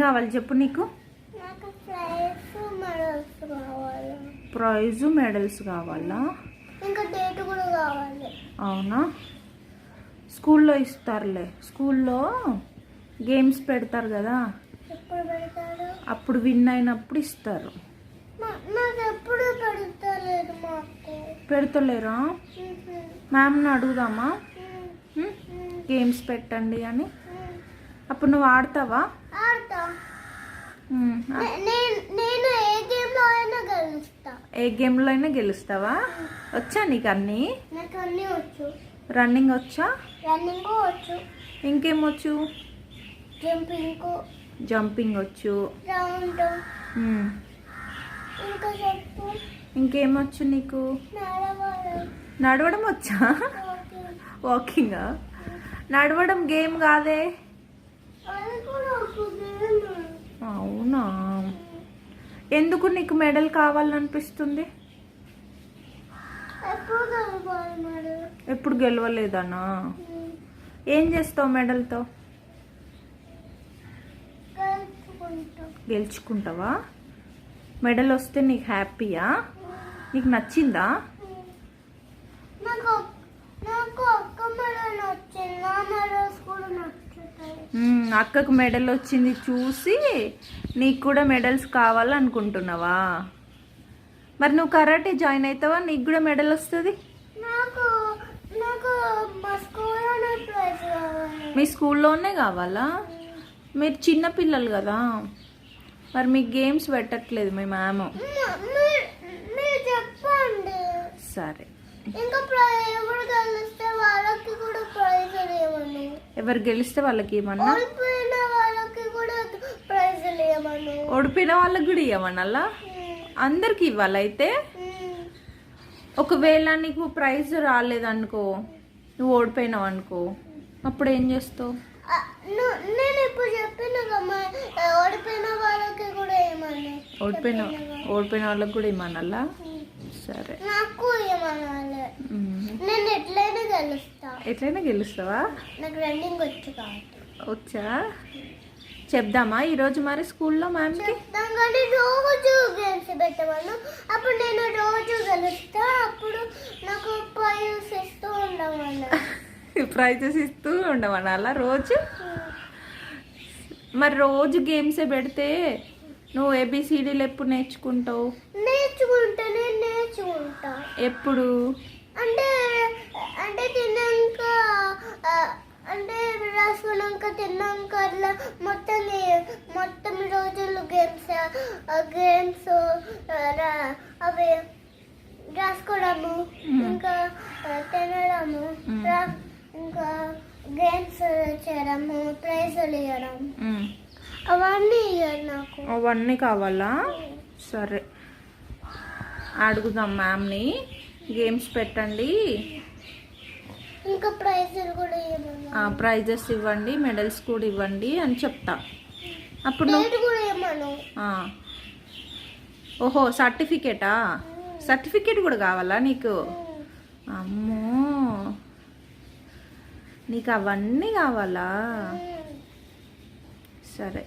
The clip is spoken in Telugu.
కావాలి చెప్పు నీకు. ప్రైజు మెడల్స్ కావాలా? అవునా? స్కూల్లో ఇస్తారులే. స్కూల్లో గేమ్స్ పెడతారు కదా? అప్పుడు విన్ అయినప్పుడు ఇస్తారు. పెడతలేరా మ్యామ్ని అడుగుదామా? గేమ్స్ పెట్టండి అని. అప్పుడు నువ్వు ఆడతావా? నేను నేను ఏ గేమ్లో అయినా గెలుస్తా. ఏ గేమ్లో అయినా గెలుస్తావా? వచ్చా నీకు అన్నీ? నాకు అన్నీ వచ్చు. రన్నింగ్ వచ్చా? రన్నింగ్ వచ్చు. ఇంకేం వచ్చు? జంపింగ్. జంపింగ్ వచ్చు. రౌండ్. ఇంకా చెప్పు. ఇంకేమొచ్చు నీకు? నడవడం. వచ్చా. వాకింగ్. నడవడం గేమ్ కాదే? అవునా? ఎందుకు నీకు మెడల్ కావాలనిపిస్తుంది? ఎప్పుడు గెలవలేదనా? ఏం చేస్తావు మెడల్తో? గెలుచుకుంటావా? మెడల్ వస్తే నీకు హ్యాపీయా? నీకు నచ్చిందా? నాకు నాకు ఒక్క మెడల్ వచ్చింది నా మెడల్స్ కూడా నచ్చుతాయి మ్మ్, అక్కకు మెడల్ వచ్చింది చూసి నీకు కూడా మెడల్స్ కావాలనుకుంటున్నావా? మరి నువ్వు కరాటే జాయిన్ అవుతావా? నీకు కూడా మెడల్ వస్తుంది? మా స్కూల్లోనే కావాలి. మీరు చిన్న పిల్లలు కదా. మరి మీకు గేమ్స్ పెట్టట్లేదు మీ మ్యామ్. సరే. ఎవరు కలిస్తే వాళ్ళకి కూడా ప్రైజ్ ఇవ్వను. ఎవరు గెలిస్తే వాళ్ళకి ఏమన్నా ఓడిపోయిన వాళ్ళకి కూడా ఇవ్వమన్నలా? అందరికి ఇవ్వాలైతే ఒకవేళ నీకు ప్రైజ్ రాలేదనుకో నువ్వు ఓడిపోయినావు అనుకో అప్పుడు ఏం చేస్తావు? నేను ఇప్పుడు చెప్పిన ఓడిపోయిన వాళ్ళకి కూడా ఏమని ఓడిపోయిన ఓడిపోయిన వాళ్ళకి కూడా ఇవ్వమన్నలా? సరే. నాకు. నేను ఎట్లయినా గెలుస్తా. ఎట్లయినా గెలుస్తావా? నాకు రన్నింగ్ వచ్చు కాబట్టి. వచ్చా? చెప్దామా ఈరోజు మరి స్కూల్లో మ్యామ్కి కానీ రోజు గేమ్స్ పెట్టమను. అప్పుడు నేను రోజు గెలుస్తా. అప్పుడు నాకు ప్రైజ్ ఇస్తూ ఉండమన్నా ప్రైజెస్ ఇస్తూ ఉండమనాలా రోజు? మరి రోజు గేమ్సే పెడితే నువ్వు ఏబిసిడీలు ఎప్పుడు నేర్చుకుంటావు? నేర్చుకుంటా. నేర్చుకుంటా ఎప్పుడు? అంటే అంటే తిన్నాక అంటే రాసుకున్నాక తిన్నాక అట్లా మొత్తం మొత్తం రోజులు గేమ్స్ గేమ్స్ అవి రాసుకోవడము ఇంకా తినడము ఇంకా గేమ్స్ చేయడము ప్రైజులు ఇవ్వడం. అవన్నీ ఇవ్వరు నాకు. అవన్నీ కావాలా? సరే. అడుగుదాం మ్యామ్ని గేమ్స్ పెట్టండి. ఇంకా కూడా ఇవ్వమను ప్రైజెస్ ఇవ్వండి మెడల్స్ కూడా ఇవ్వండి అని చెప్తా. అప్పుడు. ఓహో సర్టిఫికేటా సర్టిఫికేట్ కూడా కావాలా నీకు? అమ్మో. నీకు అవన్నీ కావాలా? సరే.